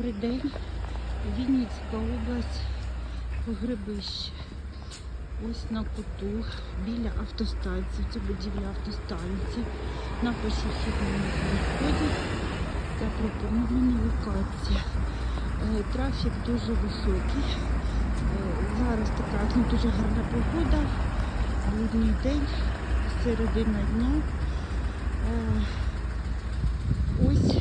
Добрий день. Вінницька область, Погребище. Ось на куту, біля автостанції, це будівля автостанції, на пішохідному переході запропонована локація. Е, Трафік дуже високий. Е, Зараз така ну, дуже гарна погода, будній день, середина дня. Е, Ось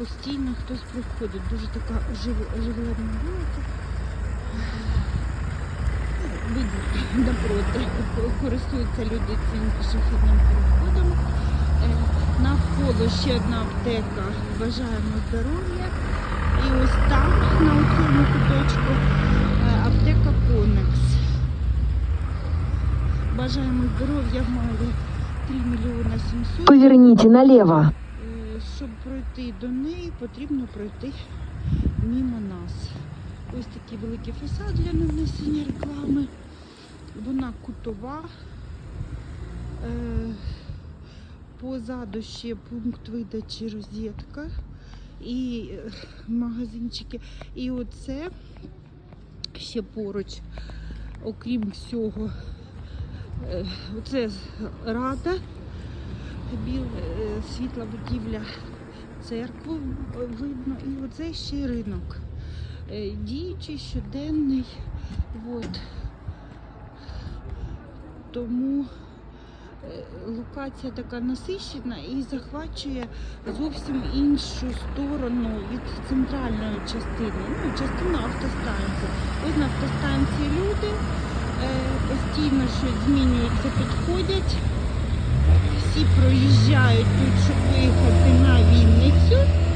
постійно хтось приходить. Дуже така ожив- оживлена вулиця. Видно, напроти користуються люди цим пішохідним переходом. Е, Навколо ще одна аптека. Бажаємо здоров'я. І ось там, на цьому куточку, е, аптека Конекс. Бажаємо здоров'я в малі 3 мільйона 700. Поверните налево. Пройти до неї, потрібно пройти мимо нас. Ось такий великий фасад для нанесення реклами. Вона кутова. Е, Позаду ще пункт видачі розетка і е, магазинчики. І оце ще поруч, окрім всього, е, оце рада світла будівля церкву е, видно. І оце ще ринок. Е, Діючий, щоденний. От. Тому е, локація така насищена і захвачує зовсім іншу сторону від центральної частини. Ну, частина автостанції. Ось на автостанції люди постійно щось змінюється, підходять всі проїжджають тут, щоб виїхати на. Tschüss.